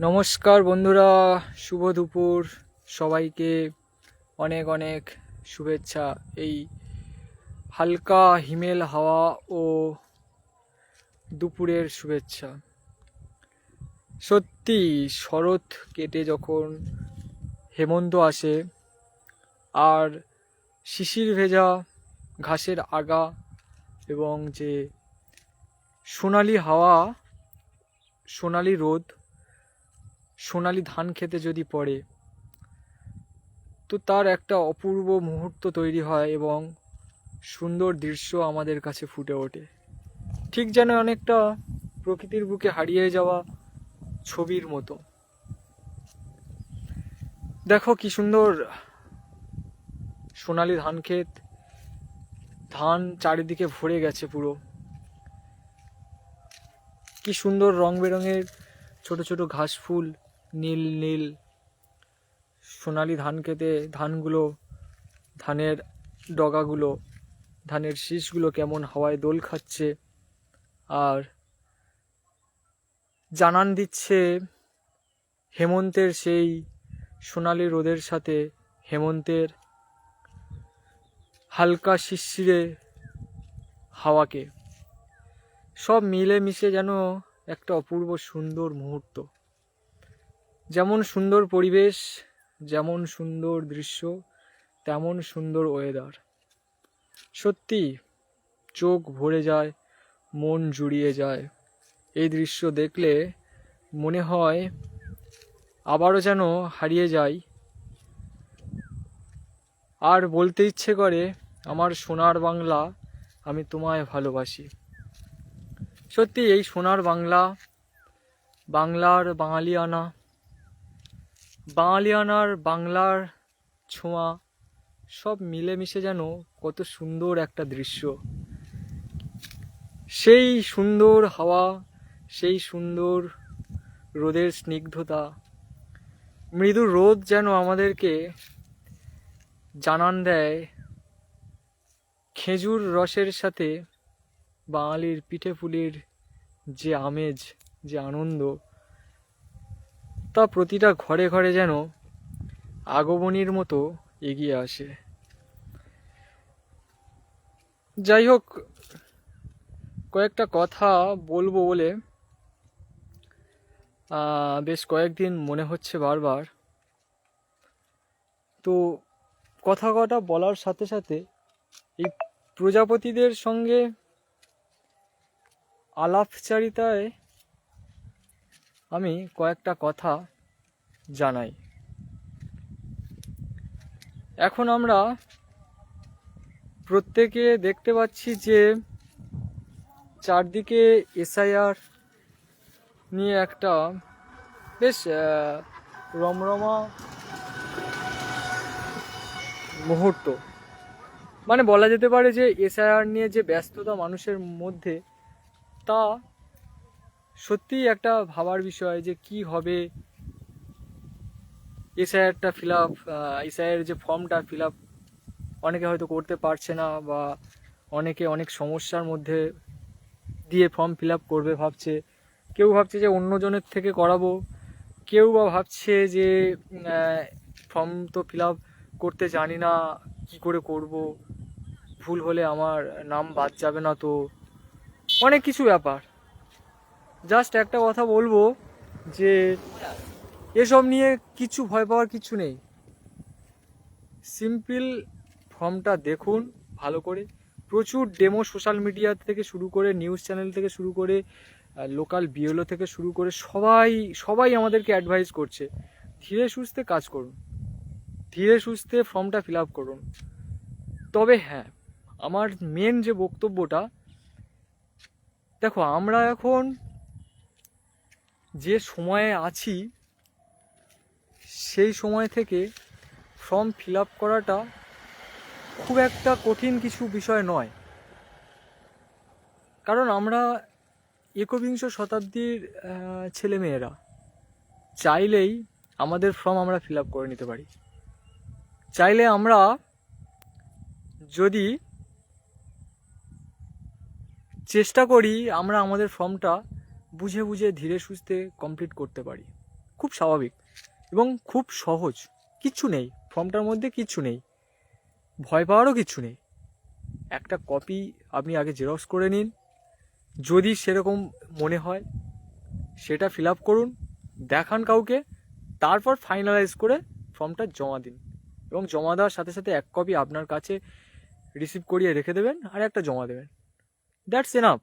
নমস্কার বন্ধুরা, শুভ দুপুর। সবাইকে অনেক অনেক শুভেচ্ছা। এই হালকা হিমেল হাওয়া ও দুপুরের শুভেচ্ছা। সত্যি, শরৎ কেটে যখন হেমন্ত আসে, আর শিশির ভেজা ঘাসের আগা এবং যে সোনালি হাওয়া, সোনালি রোদ সোনালি ধান খেতে যদি পড়ে, তো তার একটা অপূর্ব মুহূর্ত তৈরি হয় এবং সুন্দর দৃশ্য আমাদের কাছে ফুটে ওঠে। ঠিক যেন অনেকটা প্রকৃতির বুকে হারিয়ে যাওয়া ছবির মতো। দেখো কি সুন্দর সোনালি ধান ক্ষেত। ধান চারিদিকে ভরে গেছে পুরো। কি সুন্দর রং বেরঙের ছোট ছোট ঘাস ফুল। নীল নীল। সোনালি ধান খেতে ধানগুলো, ধানের ডগাগুলো, ধানের শীষগুলো কেমন হাওয়ায় দোল খাচ্ছে। আর জানান দিচ্ছে, হেমন্তের সেই সোনালি রোদের সাথে হেমন্তের হালকা শিরশিরে হাওয়াকে। সব মিলে মিশে যেন একটা অপূর্ব সুন্দর মুহূর্ত। যেমন সুন্দর পরিবেশ, যেমন সুন্দর দৃশ্য, তেমন সুন্দর ওয়েদার সত্যি, চোখ ভরে যায়, মন জুড়িয়ে যায়। এই দৃশ্য দেখলে মনে হয় আবারও যেন হারিয়ে যাই। আর বলতে ইচ্ছে করে, আমার সোনার বাংলা আমি তোমায় ভালোবাসি। সত্যি, এই সোনার বাংলা, বাংলার বাঙালিয়ানা বাঙালিয়ানার বাংলার ছোঁয়া, সব মিলেমিশে যেন কত সুন্দর একটা দৃশ্য। সেই সুন্দর হাওয়া, সেই সুন্দর রোদের স্নিগ্ধতা, মৃদু রোদ যেন আমাদেরকে জানান দেয় খেজুর রসের সাথে বাঙালির পিঠে পুলির যে আমেজ, যে আনন্দ। তা প্রতিটা ঘরে ঘরে যেন আগমনীর মতো এগিয়ে আসে। যাই হোক, কয়েকটা কথা বলব বলে বেশ কয়েকদিন মনে হচ্ছে বারবার। তো কথা কটা বলার সাথে সাথে এই প্রজাপতিদের সঙ্গে আলাপচারিতায় আমি কয়েকটা কথা জানাই। এখন আমরা প্রত্যেকে দেখতে পাচ্ছি যে চারদিকে এসআইআর নিয়ে একটা বেশ রমরমা মুহূর্ত। মানে বলা যেতে পারে যে এসআইআর নিয়ে যে ব্যস্ততা মানুষের মধ্যে, তা সত্যিই একটা ভাবার বিষয় যে কি হবে। এসআইআরটা ফিল আপ এসআইআর যে ফর্মটা ফিল আপ অনেকে হয়তো করতে পারছে না বা অনেকে অনেক সমস্যার মধ্যে দিয়ে ফর্ম ফিল আপ করবে ভাবছে। কেউ ভাবছে যে অন্যজনের থেকে করাবো। কেউ বা ভাবছে যে ফর্ম তো ফিল আপ করতে জানি না, কি করে করব? ভুল হলে আমার নাম বাদ যাবে না তো। অনেক কিছু ব্যাপার। জাস্ট একটা কথা বলব যে এসব নিয়ে কিছু ভয় পাওয়ার কিছু নেই। সিম্পল ফর্মটা দেখুন ভালো করে। প্রচুর ডেমো সোশ্যাল মিডিয়া থেকে শুরু করে নিউজ চ্যানেল থেকে শুরু করে লোকাল বিএলও থেকে শুরু করে সবাই সবাই আমাদেরকে অ্যাডভাইস করছে। ধীরে সুস্থে কাজ করুন। ধীরে সুস্থে ফর্মটা ফিল আপ করুন। তবে হ্যাঁ আমার মেন যে বক্তব্যটা, দেখো আমরা এখন যে সময়ে আছি, সেই সময় থেকে ফর্ম ফিল আপ করাটা খুব একটা কঠিন কিছু বিষয় নয়। কারণ আমরা একবিংশ শতাব্দীর ছেলেমেয়েরা চাইলেই আমাদের ফর্ম আমরা ফিল আপ করে নিতে পারি। চাইলে আমরা যদি চেষ্টা করি আমরা আমাদের ফর্মটা বুঝে বুঝে ধীরে সুস্থে কমপ্লিট করতে পারি। খুব স্বাভাবিক এবং খুব সহজ। কিচ্ছু নেই, ফর্মটার মধ্যে কিচ্ছু নেই। ভয় পাওয়ারও কিচ্ছু নেই। একটা কপি আপনি আগে জেরক্স করে নিন। যদি সেরকম মনে হয়, সেটা ফিল আপ করুন, দেখান কাউকে, তারপর ফাইনালাইজ করে ফর্মটা জমা দিন। এবং জমা দেওয়ার সাথে সাথে এক কপি আপনার কাছে রিসিভ করিয়ে রেখে দেবেন আর একটা জমা দেবেন। দ্যাটস এনাফ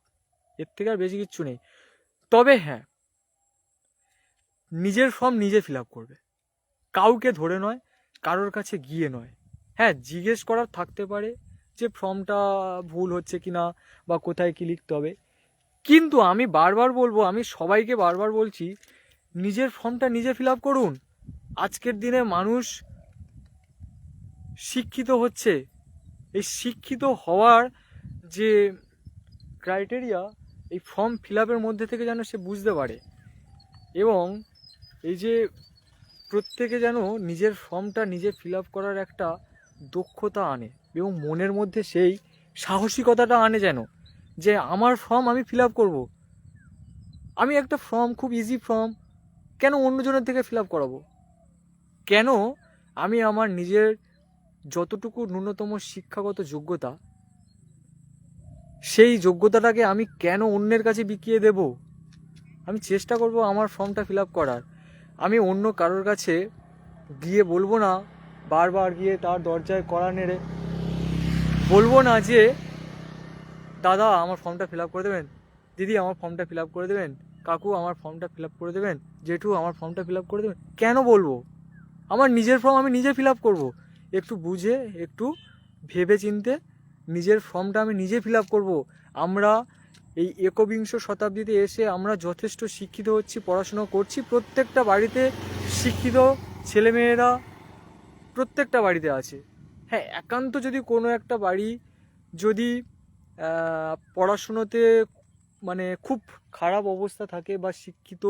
এর থেকে আর বেশি কিচ্ছু নেই। তবে হ্যাঁ নিজের ফর্ম নিজে ফিল আপ করবে। কাউকে ধরে নয়, কারোর কাছে গিয়ে নয়। হ্যাঁ জিজ্ঞেস করার থাকতে পারে যে ফর্মটা ভুল হচ্ছে কি না বা কোথায় কি লিখতে হবে। কিন্তু আমি বারবার বলব, আমি সবাইকে বারবার বলছি, নিজের ফর্মটা নিজে ফিল আপ করুন। আজকের দিনে মানুষ শিক্ষিত হচ্ছে। এই শিক্ষিত হওয়ার যে ক্রাইটেরিয়া এই ফর্ম ফিল মধ্যে থেকে যেন সে বুঝতে পারে। এবং এই যে প্রত্যেকে যেন নিজের ফর্মটা নিজে ফিল করার একটা দক্ষতা আনে এবং মনের মধ্যে সেই সাহসিকতাটা আনে যেন, যে আমার ফর্ম আমি ফিল করব। আমি একটা ফর্ম খুব ইজি ফর্ম কেন অন্যজনের থেকে ফিল আপ করাবো? কেন আমি আমার নিজের যতটুকু ন্যূনতম শিক্ষাগত যোগ্যতা সেই যোগ্যতাটাকে আমি কেন অন্যের কাছে বিকিয়ে দেব? আমি চেষ্টা করব আমার ফর্মটা ফিল আপ করার। আমি অন্য কারোর কাছে গিয়ে বলব না, বারবার গিয়ে তার দরজায় কড়া নেড়ে বলব না যে, দাদা, আমার ফর্মটা ফিল আপ করে দেবেন। দিদি, আমার ফর্মটা ফিল আপ করে দেবেন। কাকু, আমার ফর্মটা ফিল আপ করে দেবেন। জেঠু, আমার ফর্মটা ফিল আপ করে দেবেন। কেন বলব? আমার নিজের ফর্ম আমি নিজে ফিল আপ করব। একটু বুঝে, একটু ভেবে চিনতে নিজের ফর্মটা আমি নিজে ফিল আপ করব। আমরা এই একবিংশ শতাব্দীতে এসে আমরা যথেষ্ট শিক্ষিত হচ্ছি পড়াশোনা করছি। প্রত্যেকটা বাড়িতে শিক্ষিত ছেলেমেয়েরা প্রত্যেকটা বাড়িতে আছে। হ্যাঁ একান্ত যদি কোনো একটা বাড়ি যদি পড়াশুনোতে মানে খুব খারাপ অবস্থা থাকে বা শিক্ষিত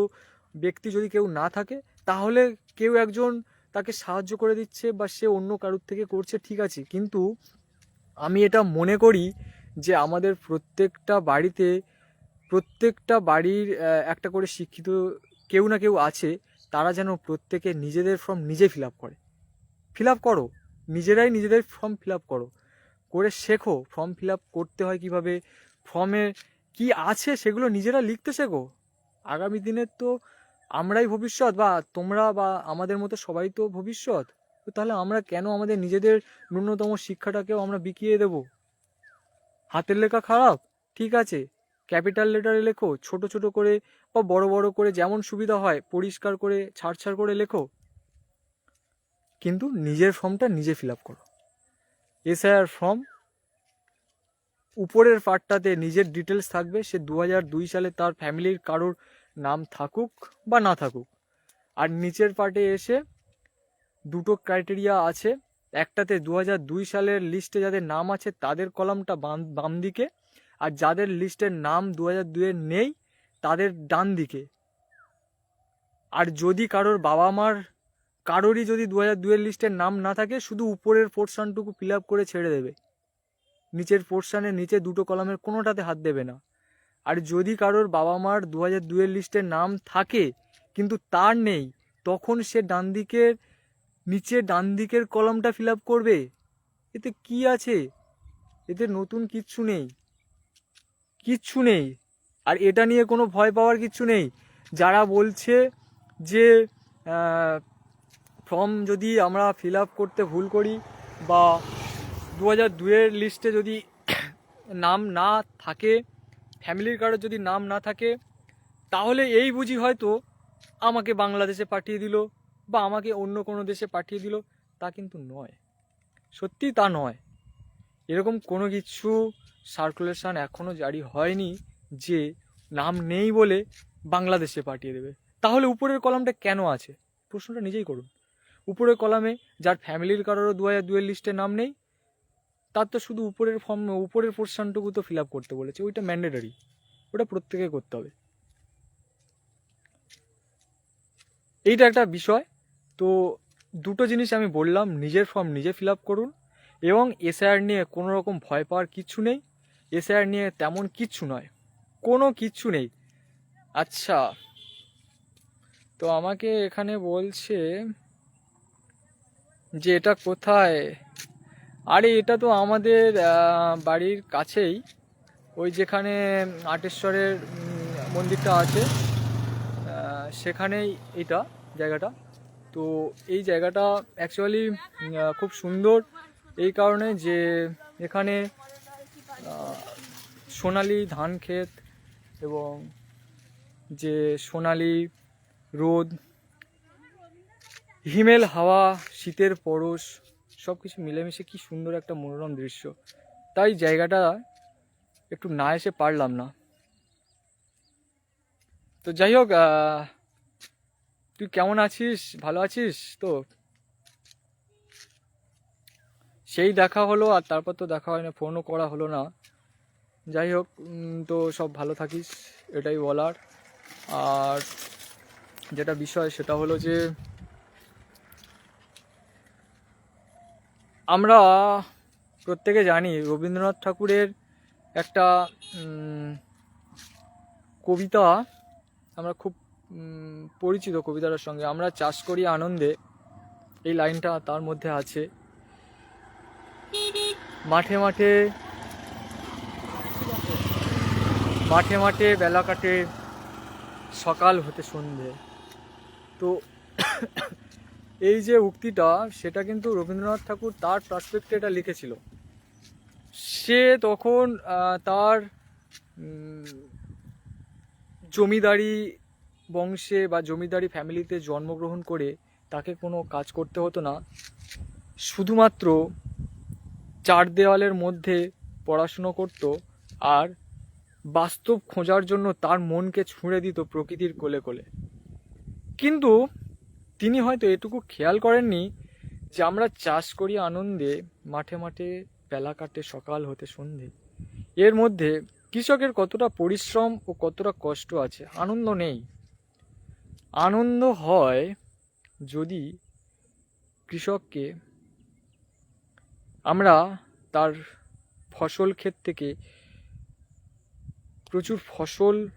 ব্যক্তি যদি কেউ না থাকে, তাহলে কেউ একজন তাকে সাহায্য করে দিচ্ছে বা সে অন্য কারোর থেকে করছে, ঠিক আছে। কিন্তু আমি এটা মনে করি যে আমাদের প্রত্যেকটা বাড়িতে, প্রত্যেকটা বাড়ির একটা করে শিক্ষিত কেউ না কেউ আছে, তারা যেন প্রত্যেকে নিজেদের ফর্ম নিজে ফিল আপ করে। ফিল আপ করো। নিজেরাই নিজেদের ফর্ম ফিল আপ করো। করে শেখো। ফর্ম ফিল আপ করতে হয় কীভাবে? ফর্মে কি আছে সেগুলো নিজেরা লিখতে শেখো। আগামী দিনের তো আমরাই ভবিষ্যৎ বা তোমরা বা আমাদের মতো সবাই তো ভবিষ্যৎ। তো তাহলে আমরা কেন আমাদের নিজেদের ন্যূনতম শিক্ষাটাকেও আমরা বিকিয়ে দেব? হাতের লেখা খারাপ? ঠিক আছে। ক্যাপিটাল লেটারে লেখো, ছোট ছোট করে বা বড় বড় করে যেমন সুবিধা হয়, পরিষ্কার করে ছাড় ছাড় করে লেখো। কিন্তু নিজের ফর্মটা নিজে ফিল আপ করো। এসআইআর ফর্ম, উপরের পার্টটাতে নিজের ডিটেলস থাকবে, সে দু দুই সালে তার ফ্যামিলির কারোর নাম থাকুক বা না থাকুক। আর নিচের পার্টে এসে দুটো ক্রাইটেরিয়া আছে। একটাতে দু দুই সালের লিস্টে যাদের নাম আছে, তাদের কলামটা বাম বাম দিকে। আর যাদের লিস্টের নাম দু হাজার দুয়ের নেই, তাদের ডান দিকে। আর যদি কারোর বাবা মার কারোরই যদি দু হাজার দুয়ের লিস্টের নাম না থাকে, শুধু উপরের পোর্শনটুকু ফিল আপ করে ছেড়ে দেবে। নিচের পোর্শনের নিচে দুটো কলামের কোনোটাতে হাত দেবে না। আর যদি কারোর বাবা মার দু হাজার দুয়ের লিস্টের নাম থাকে, কিন্তু তার নেই, তখন সে ডান দিকের নিচে ডান দিকের কলমটা ফিল করবে? এতে কি আছে? এতে নতুন কিচ্ছু নেই। কিচ্ছু নেই। আর এটা নিয়ে কোনো ভয় পাওয়ার কিচ্ছু নেই। যারা বলছে যে ফর্ম যদি আমরা ফিল করতে ভুল করি বা দু হাজার দুয়ের লিস্টে যদি নাম না থাকে, ফ্যামিলির কারোর যদি নাম না থাকে, তাহলে এই বুঝি হয়তো আমাকে বাংলাদেশে পাঠিয়ে দিল। বা আমাকে অন্য কোনো দেশে পাঠিয়ে দিল, তা কিন্তু নয়। সত্যি তা নয়। এরকম কোনো কিছু সার্কুলেশন এখনও জারি হয়নি যে নাম নেই বলে বাংলাদেশে পাঠিয়ে দেবে। তাহলে উপরের কলামটা কেন আছে? প্রশ্নটা নিজেই করুন। উপরের কলামে যার ফ্যামিলির কারোরও দু হাজার দুয়ের লিস্টে নাম নেই, তার তো শুধু উপরের ফর্ম উপরের পোর্শনটুকু তো ফিল আপ করতে বলেছে। ওইটা ম্যান্ডেটারি ওটা প্রত্যেকে করতে হবে। এইটা একটা বিষয়। তো দুটো জিনিস আমি বললাম, নিজের ফর্ম নিজে ফিল আপ করুন এবং এসআইআর নিয়ে কোনো রকম ভয় পাওয়ার কিচ্ছু নেই। এসআইআর নিয়ে তেমন কিচ্ছু নয়, কোনো কিচ্ছু নেই। আচ্ছা তো তো আমাকে এখানে বলছে যে এটা কোথায়? আরে এটা তো আমাদের বাড়ির কাছেই। ওই যেখানে আটেশ্বরের মন্দিরটা আছে সেখানেই এটা জায়গাটা। তো এই জায়গাটা অ্যাকচুয়ালি খুব সুন্দর। এই কারণে যে এখানে সোনালি ধান ক্ষেত এবং যে সোনালি রোদ, হিমেল হাওয়া, শীতের পরশ সব কিছু মিলেমিশে কি সুন্দর একটা মনোরম দৃশ্য। তাই জায়গাটা একটু না এসে পারলাম না। তো যাই হোক তুই কেমন আছিস? ভালো আছিস তো? সেই দেখা হলো আর তারপর তো দেখা হয় না ফোনও করা হলো না। যাই হোক তো সব ভালো থাকিস, এটাই বলার। আর যেটা বিষয় সেটা হলো যে, আমরা প্রত্যেকে জানি রবীন্দ্রনাথ ঠাকুরের একটা কবিতা আমরা খুব পরিচিত কবিতাটার সঙ্গে। আমরা চাষ করি আনন্দে। এই লাইনটা তার মধ্যে আছে। মাঠে মাঠে মাঠে মাঠে বেলা কাটে, সকাল হতে সন্ধে। তো এই যে উক্তিটা, সেটা কিন্তু রবীন্দ্রনাথ ঠাকুর তার পার্সপেক্টে এটা লিখেছিল। সে তখন তার জমিদারি বংশে বা জমিদারি ফ্যামিলিতে জন্মগ্রহণ করে তাকে কোনো কাজ করতে হতো না। শুধুমাত্র চার দেওয়ালের মধ্যে পড়াশুনো করত আর বাস্তব খোঁজার জন্য তার মনকে ছুঁড়ে দিত প্রকৃতির কোলে কোলে। কিন্তু তিনি হয়তো এটুকু খেয়াল করেননি যে আমরা চাষ করি আনন্দে, মাঠে মাঠে বেলা কাটে, সকাল হতে সন্ধে। এর মধ্যে কৃষকের কতটা পরিশ্রম ও কতটা কষ্ট আছে, আনন্দ নেই। আনন্দ হয় যদি কৃষককে আমরা তার ফসল ক্ষেত থেকে প্রচুর ফসল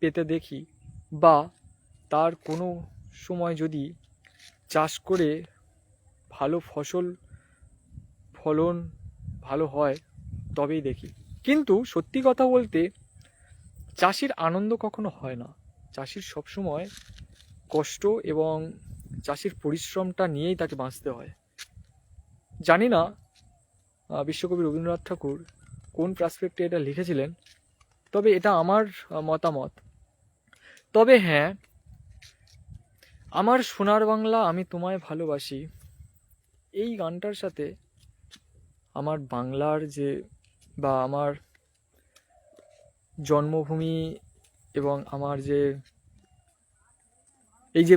পেতে দেখি বা তার কোনো সময় যদি চাষ করে ভালো ফসল, ফলন ভালো হয়, তবেই দেখি। কিন্তু সত্যি কথা বলতে, চাষির আনন্দ কখনো হয় না। চাষির সবসময় কষ্ট এবং চাষির পরিশ্রমটা নিয়েই তাকে বাঁচতে হয়। জানি না বিশ্বকবি রবীন্দ্রনাথ ঠাকুর কোন প্রাসপেক্টে এটা লিখেছিলেন, তবে এটা আমার মতামত। তবে হ্যাঁ আমার সোনার বাংলা আমি তোমায় ভালোবাসি, এই গানটার সাথে আমার বাংলার যে, বা আমার জন্মভূমি এবং আমার যে এই যে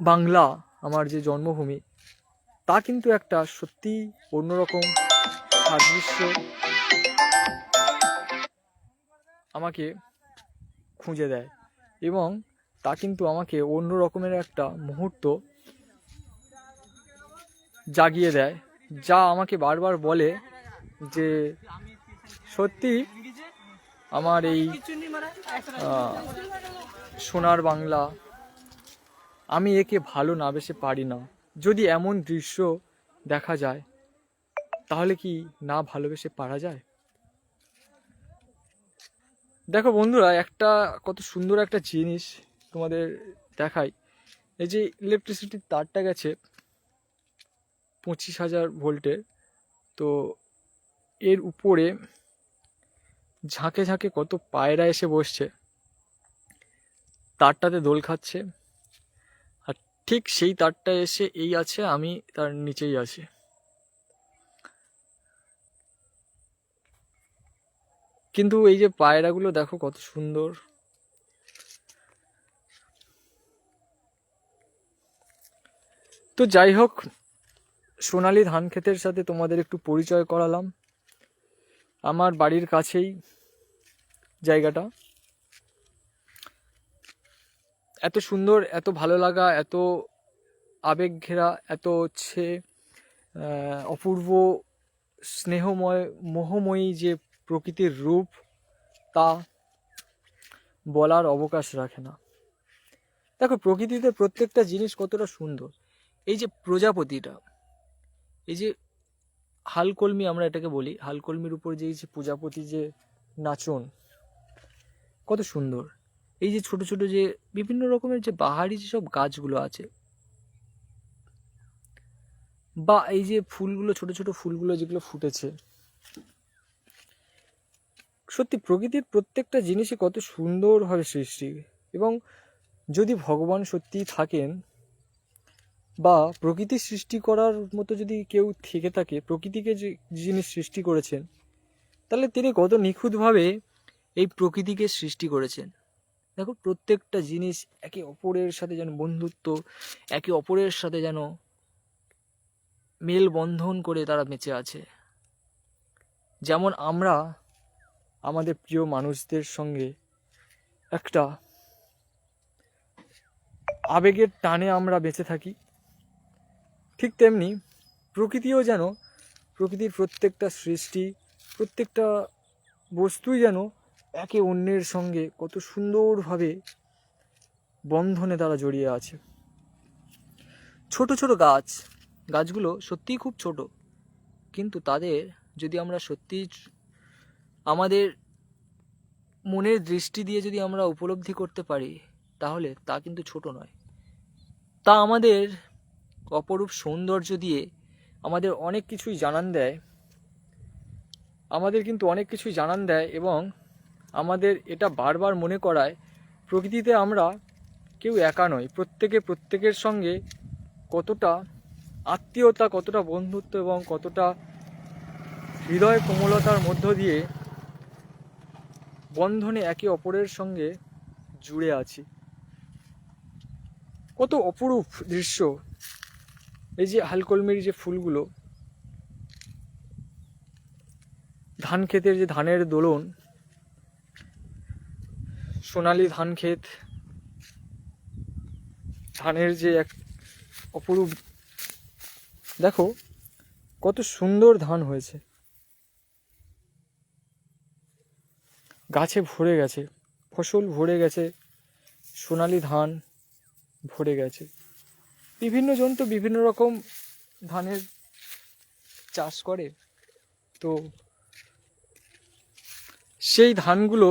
বাংলা, আমার যে জন্মভূমি, তা কিন্তু একটা সত্যি অন্যরকম সাদৃশ্য। আমাকে খুঁজে দেয় এবং তা কিন্তু আমাকে অন্য রকমের একটা মুহূর্ত জাগিয়ে দেয়, যা আমাকে বারবার বলে যে, সত্যি আমার এই সোনার বাংলা আমি একে ভালো না বেসে পারি না। যদি এমন দৃশ্য দেখা যায়, তাহলে কি না ভালোবেসে পারা যায়? দেখো বন্ধুরা, একটা কত সুন্দর একটা জিনিস তোমাদের দেখাই। এই যে ইলেকট্রিসিটির তারটা গেছে পঁচিশ হাজার ভোল্টের তো এর উপরে ঝাঁকে ঝাঁকে কত পায়রা এসে বসছে। তারটাতে দোল খাচ্ছে। ঠিক সেই তারটা এসে এই আছে, আমি তার নিচেই আছি। কিন্তু এই যে পায়রাগুলো দেখো কত সুন্দর। তো যাই হোক, সোনালী ধান ক্ষেতের সাথে তোমাদের একটু পরিচয় করালাম। আমার বাড়ির কাছেই জায়গাটা। এত সুন্দর, এত ভালো লাগা, এত আবেগ ঘেরা, এত হচ্ছে অপূর্ব স্নেহময়, মোহময়ী যে প্রকৃতির রূপ, তা বলার অবকাশ রাখে না। দেখো, প্রকৃতিতে প্রত্যেকটা জিনিস কতটা সুন্দর। এই যে প্রজাপতিটা, এই যে হালকলমি আমরা এটাকে বলি, হালকলমির উপর যে প্রজাপতি যে নাচন, কত সুন্দর। এই যে ছোট ছোট যে বিভিন্ন রকমের যে বাহারি যেসব গাছগুলো আছে, বা এই যে ফুলগুলো, ছোট ছোট ফুলগুলো যেগুলো ফুটেছে, সত্যি প্রকৃতির প্রত্যেকটা জিনিসই কত সুন্দরভাবে সৃষ্টি। এবং যদি ভগবান সত্যিই থাকেন, বা প্রকৃতি সৃষ্টি করার মতো যদি কেউ থেকে থাকে, প্রকৃতিকে যে জিনিস সৃষ্টি করেছেন, তাহলে তিনি কত নিখুঁতভাবে এই প্রকৃতিকে সৃষ্টি করেছেন। দেখো, প্রত্যেকটা জিনিস একে অপরের সাথে যেন বন্ধুত্ব, একে অপরের সাথে যেন মেলবন্ধন করে তারা বেঁচে আছে। যেমন আমরা আমাদের প্রিয় মানুষদের সঙ্গে একটা আবেগের টানে আমরা বেঁচে থাকি, ঠিক তেমনি প্রকৃতিও যেন, প্রকৃতির প্রত্যেকটা সৃষ্টি, প্রত্যেকটা বস্তুই যেন একে অন্যের সঙ্গে কত সুন্দরভাবে বন্ধনে তারা জড়িয়ে আছে। ছোট ছোট গাছ, গাছগুলো সত্যিই খুব ছোট। কিন্তু তাদের যদি আমরা সত্যিই আমাদের মনের দৃষ্টি দিয়ে যদি আমরা উপলব্ধি করতে পারি, তাহলে তা কিন্তু ছোট নয়। তা আমাদের অপরূপ সৌন্দর্য দিয়ে আমাদের অনেক কিছুই জানান দেয়। আমাদের কিন্তু অনেক কিছুই জানান দেয় এবং আমাদের এটা বারবার মনে করায়, প্রকৃতিতে আমরা কেউ একা নয় প্রত্যেকে প্রত্যেকের সঙ্গে কতটা আত্মীয়তা, কতটা বন্ধুত্ব এবং কতটা হৃদয় কোমলতার মধ্য দিয়ে বন্ধনে একে অপরের সঙ্গে জুড়ে আছি। কত অপরূপ দৃশ্য। এই যে হালকলমির যে ফুলগুলো, ধান ক্ষেতের যে ধানের দোলন সোনালি ধান ক্ষেত। ধানের যে এক অপরূপ দেখো, কত সুন্দর ধান হয়েছে। গাছে ভরে গেছে, ফসল ভরে গেছে, সোনালি ধান ভরে গেছে। বিভিন্ন জন তো বিভিন্ন রকম ধানের চাষ করে। তো সেই ধানগুলো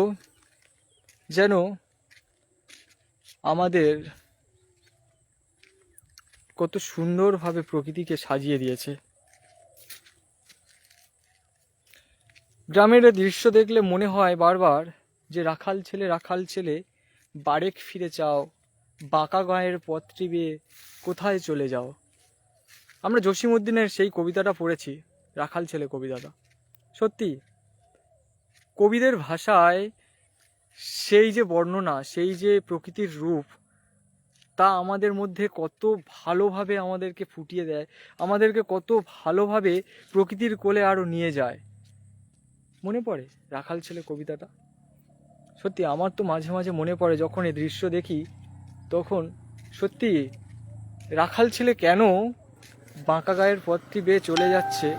যেন আমাদের কত সুন্দরভাবে প্রকৃতিকে সাজিয়ে দিয়েছে। গ্রামের দৃশ্য দেখলে মনে হয় বারবার যে রাখাল ছেলে রাখাল ছেলে, বারেক ফিরে চাও, বাঁকা গায়ের পথটি বেয়ে কোথায় চলে যাও। আমরা জসিমউদ্দিনের সেই কবিতাটা পড়েছি, রাখাল ছেলে কবিতাটা। সত্যি, কবিদের ভাষায় সেই যে বর্ণনা, সেই যে প্রকৃতির রূপ, তা আমাদের মধ্যে কত ভালোভাবে আমাদেরকে ফুটিয়ে দেয়, আমাদেরকে কত ভালোভাবে প্রকৃতির কোলে আরও নিয়ে যায়। মনে পড়ে রাখাল ছেলে কবিতাটা? সত্যি, আমার তো মাঝে মাঝে মনে পড়ে যখন এই দৃশ্য দেখি, তখন সত্যি রাখাল ছেলে কেন বাঁকা গায়ের পথটি বেয়ে চলে যাচ্ছে?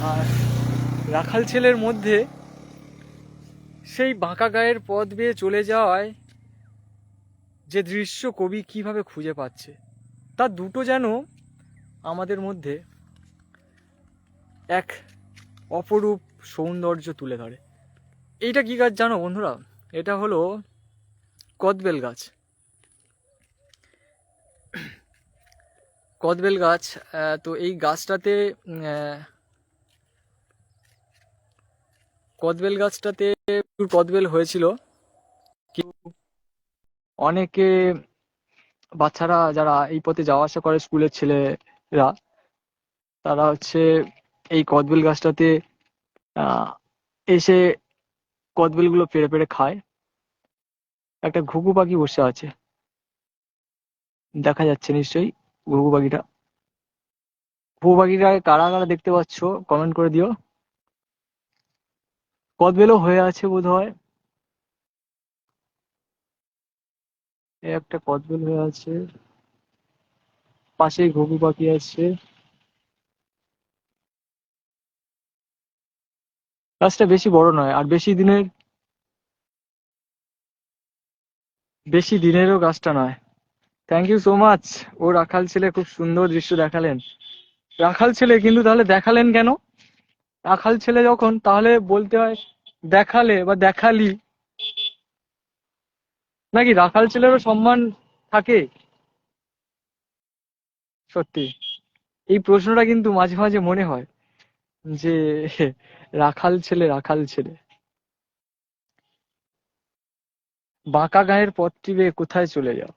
আর রাখাল ছেলের মধ্যে সেই বাঁকা গায়ের পথ বেয়ে চলে যাওয়ায় যে দৃশ্য কবি কীভাবে খুঁজে পাচ্ছে, তা দুটো যেন আমাদের মধ্যে এক অপরূপ সৌন্দর্য তুলে ধরে। এইটা কি গাছ জানো বন্ধুরা? এটা হলো কদবেল গাছ। কদবেল গাছ তো এই গাছটাতে কদবেল গাছটাতে কদবেল হয়েছিল। অনেকে বাচ্চারা যারা এই পথে যাওয়া আসা করে স্কুলের ছেলেরা, তারা হচ্ছে এই কদবেল গাছটাতে এসে কদবেলগুলো পেড়ে পেড়ে খায়। একটা ঘুঘু পাখি বসে আছে। দেখা যাচ্ছে নিশ্চয়ই ঘুঘু পাখিটা। ঘুঘু পাখিটা কারা কারা দেখতে পাচ্ছ? কমেন্ট করে দিও। কদবেলও হয়ে আছে বোধ হয় একটা কদবেল হয়ে আছে। পাশেই ঘুঘু পাখি আছে। গাছটা বেশি বড় নয়, আর বেশি দিনের বেশি দিনেরও গাছটা নয়। থ্যাংক ইউ সো মাচ ও রাখাল ছেলে খুব সুন্দর দৃশ্য দেখালেন। রাখাল ছেলে, কিন্তু তাহলে দেখালেন কেন? রাখাল ছেলে যখন, তাহলে বলতে হয়, দেখালে বা দেখালি। নাকি রাখাল ছেলেরও সম্মান থাকে? সত্যি। এই প্রশ্নটা কিন্তু মাঝে মাঝে মনে হয় যে, রাখাল ছেলে রাখাল ছেলে। বাঁকা গায়ের পথটি বেয়ে কোথায় চলে যাও?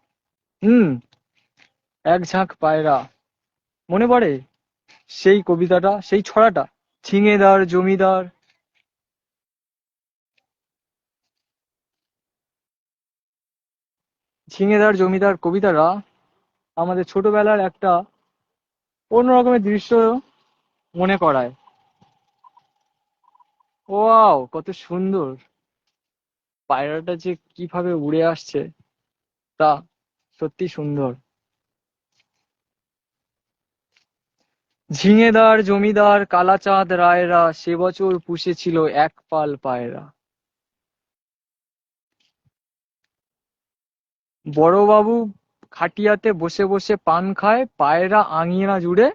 হুম, এক ঝাঁক পায়রা। মনে পড়ে? সেই কবিতাটা, সেই ছড়াটা। ছিঙেদার, জমিদার। ঝিঙেদার জমিদার কবিতারা আমাদের ছোটবেলার একটা অন্য রকমের দৃশ্য মনে করায়। ওয়াও, কত সুন্দর! পায়রাটা যে কীভাবে উড়ে আসছে, তা সত্যি সুন্দর। ঝিঙেদার, জমিদার, কালাচাঁদ রায়রা সে বছর পুষেছিল এক পাল পায়রা। বড়বাবু খাটিয়াতে বসে বসে পান খায়, পায়রা আঙিনা জুড়ে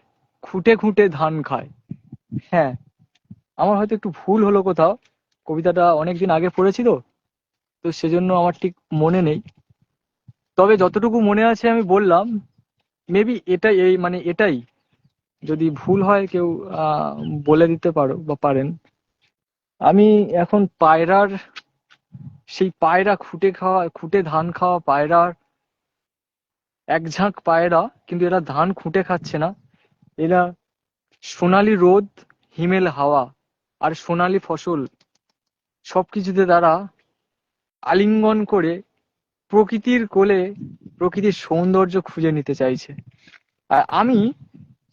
খুঁটে খুঁটে ধান খায়। হ্যাঁ আমার হয়তো একটু ভুল হলো কোথাও, কবিতাটা অনেকদিন আগে পড়েছি তো তো সেজন্য আমার ঠিক মনে নেই। তবে যতটুকু মনে আছে আমি বললাম মেবি এটাই, এই মানে এটাই যদি ভুল হয় কেউ বলে দিতে পারো বা পারেন। আমি এখন পায়রার, সেই পায়রা খুঁটে খাওয়া, খুঁটে ধান খাওয়া পায়রার এক ঝাঁক পায়রা, কিন্তু এরা ধান খুঁটে খাচ্ছে না। এরা সোনালি রোদ, হিমেল হাওয়া আর সোনালি ফসল। সবকিছুতে তারা আলিঙ্গন করে প্রকৃতির কোলে প্রকৃতির সৌন্দর্য খুঁজে নিতে চাইছে। আর আমি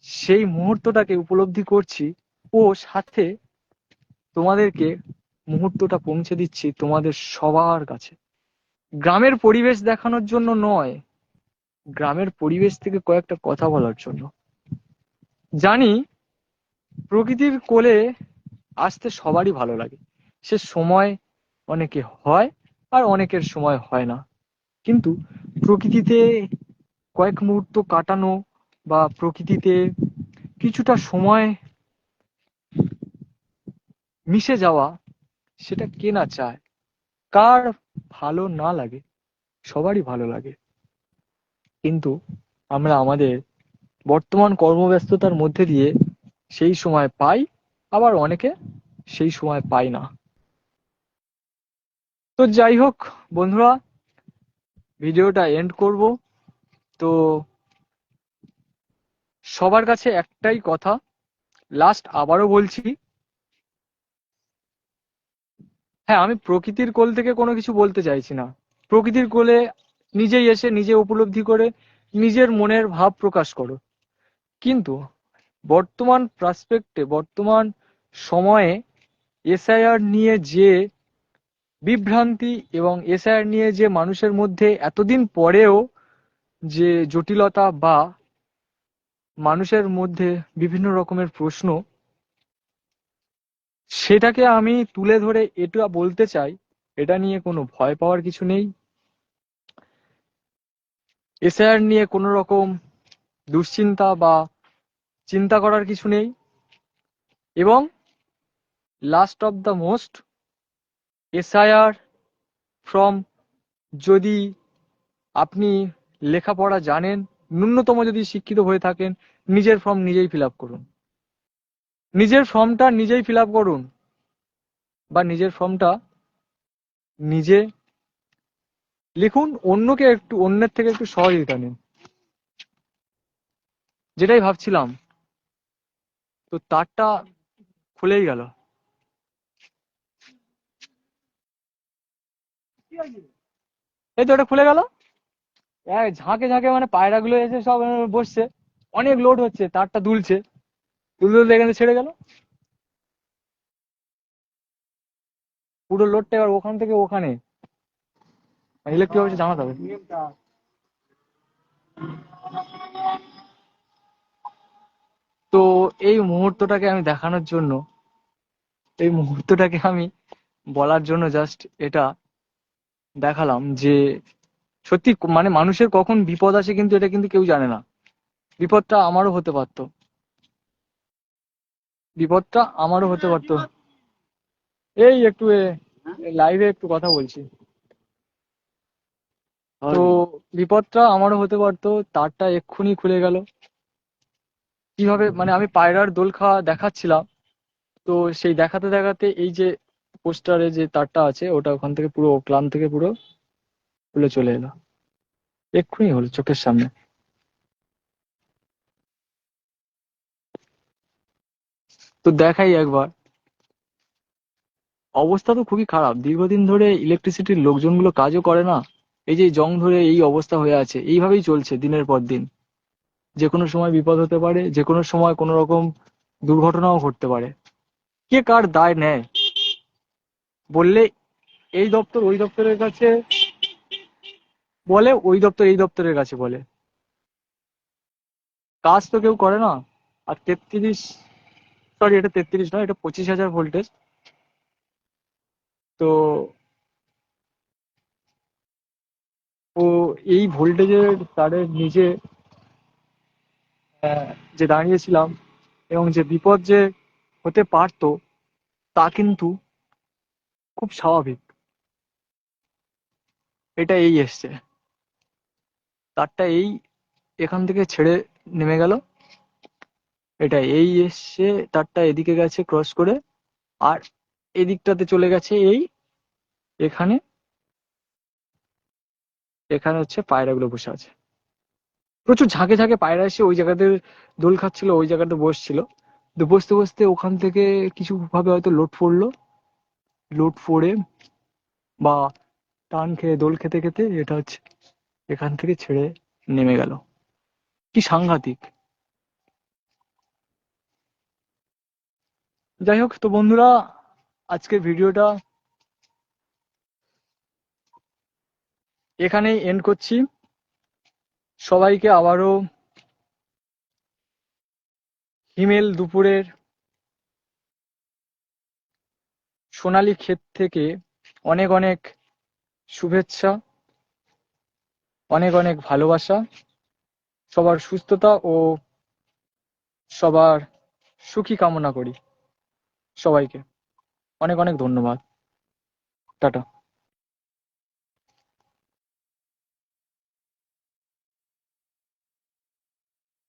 সেই মুহূর্তটাকে উপলব্ধি করছি ও সাথে তোমাদেরকে মুহূর্তটা পৌঁছে দিচ্ছি তোমাদের সবার কাছে। গ্রামের পরিবেশ দেখানোর জন্য নয়, গ্রামের পরিবেশ থেকে কয়েকটা কথা বলার জন্য। জানি প্রকৃতির কোলে আসতে সবারই ভালো লাগে। সে সময় অনেকে হয় আর অনেকের সময় হয় না। কিন্তু প্রকৃতিতে কয়েক মুহূর্ত কাটানো বা প্রকৃতিতে কিছুটা সময় মিশে যাওয়া সেটা কে না চায়? কার ভালো না লাগে? সবারই ভালো লাগে। কিন্তু আমরা আমাদের বর্তমান কর্মব্যস্ততার মধ্যে দিয়ে সেই সময় পাই, আবার অনেকে সেই সময় পাই না। তো যাই হোক বন্ধুরা, ভিডিওটা এন্ড করব। তো সবার কাছে একটাই কথা লাস্ট আবারও বলছি হ্যাঁ আমি প্রকৃতির কোল থেকে কোনো কিছু বলতে চাইছি না। প্রকৃতির কোলে নিজেই এসে, নিজে উপলব্ধি করে, নিজের মনের ভাব প্রকাশ করো। কিন্তু বর্তমান প্রাসপেক্টে বর্তমান সময়ে এসআইআর নিয়ে যে বিভ্রান্তি এবং এসআইআর নিয়ে যে মানুষের মধ্যে এতদিন পরেও যে জটিলতা বা মানুষের মধ্যে বিভিন্ন রকমের প্রশ্ন। সেটাকে আমি তুলে ধরে এটা বলতে চাই, এটা নিয়ে কোনো ভয় পাওয়ার কিছু নেই। এসআইআর নিয়ে কোনো রকম দুশ্চিন্তা বা চিন্তা করার কিছু নেই। এবং last of the most SIR form যদি আপনি লেখাপড়া জানেন ন্যূনতম যদি শিক্ষিত হয়ে থাকেন, নিজের ফর্ম নিজেই ফিল করুন। নিজের ফর্মটা নিজেই ফিল করুন বা নিজের ফর্মটা নিজে লিখুন, অন্যকে একটু, অন্যের থেকে একটু সহযোগিতা নিন। যেটাই ভাবছিলাম, তো তারটা খুলেই গেল। এই তো, এটা খুলে গেল? ঝাঁকে ঝাঁকে মানে পায়রাগুলো এসে সব বসছে। অনেক লোড হচ্ছে, তারটা দুলছে। তুলতে তুলতে এখানে ছেড়ে গেল। পুরো লোডটা এবার ওখান থেকে ওখানে। ইলেকট্রিক অফিসে জানাতে হবে। তো এই মুহূর্তটাকে আমি দেখানোর জন্য, এই মুহূর্তটাকে আমি বলার জন্য জাস্ট এটা দেখালাম যে সত্যি মানে মানুষের কখন বিপদ আসে কিন্তু এটা কিন্তু কেউ জানে না। বিপদটা আমারও হতে পারতো। বিপদটা আমারও হতে পারতো। এই একটু লাইভে একটু কথা বলছি। তো বিপদটা আমারও হতে পারতো তারটা এক্ষুনি খুলে গেল। কীভাবে মানে আমি পায়রার দোল খাওয়া দেখাচ্ছিলাম। তো সেই দেখাতে দেখাতে এই যে পোস্টারে যে তারটা আছে ওটা ওখান থেকে পুরো ক্লাম থেকে পুরো খুলে চলে এলো। এক্ষুনি হলো চোখের সামনে। তো দেখাই একবার। অবস্থা তো খুবই খারাপ। দীর্ঘদিন ধরে ইলেকট্রিসিটির লোকজনগুলো কাজও করে না। এই যে জং ধরে এই অবস্থা হয়ে আছে, এইভাবেই চলছে দিনের পর দিন। যে কোনো সময় বিপদ হতে পারে যে কোনো সময় কোনো রকম দুর্ঘটনাও ঘটতে পারে। কে কার দায় নেয়? বললে এই দপ্তর ওই দপ্তরের কাছে বলে, ওই দপ্তর এই দপ্তরের কাছে বলে। কাজ তো কেউ করে না। আর তেত্রিশ সরি এটা তেত্রিশ নয়, এটা পঁচিশ হাজার ভোল্টেজ তো, ও এই ভোল্টেজের তারের নিচে যে দাঁড়িয়েছিলাম এবং যে বিপদ যে হতে পারতো, তা কিন্তু খুব স্বাভাবিক। এটা এই এসছে। তারটা এই এখান থেকে ছেড়ে নেমে গেল। এটা এই এসছে তারটা এদিকে গেছে ক্রস করে, আর এদিকটাতে চলে গেছে এই এখানে এখানে হচ্ছে পায়রাগুলো বসে আছে। প্রচুর ঝাঁকে ঝাঁকে পায়রা এসে ওই জায়গাতে দোল খাচ্ছিল, ওই জায়গাতে বসছিল। তো বসতে বসতে ওখান থেকে কিছু ভাবে হয়তো লোড পড়ল। লোড পড়ে বা টান খেয়ে দোল খেতে খেতে এটা হচ্ছে এখান থেকে ছেড়ে নেমে গেল। কি সাংঘাতিক। যাই হোক, তো বন্ধুরা, আজকের ভিডিওটা এখানেই এন্ড করছি। সবাইকে আবারও হিমেল দুপুরের সোনালী ক্ষেত থেকে অনেক অনেক শুভেচ্ছা। অনেক অনেক ভালোবাসা, সবার সুস্থতা ও সবার সুখী কামনা করি সবাইকে। অনেক অনেক ধন্যবাদ। টাটা।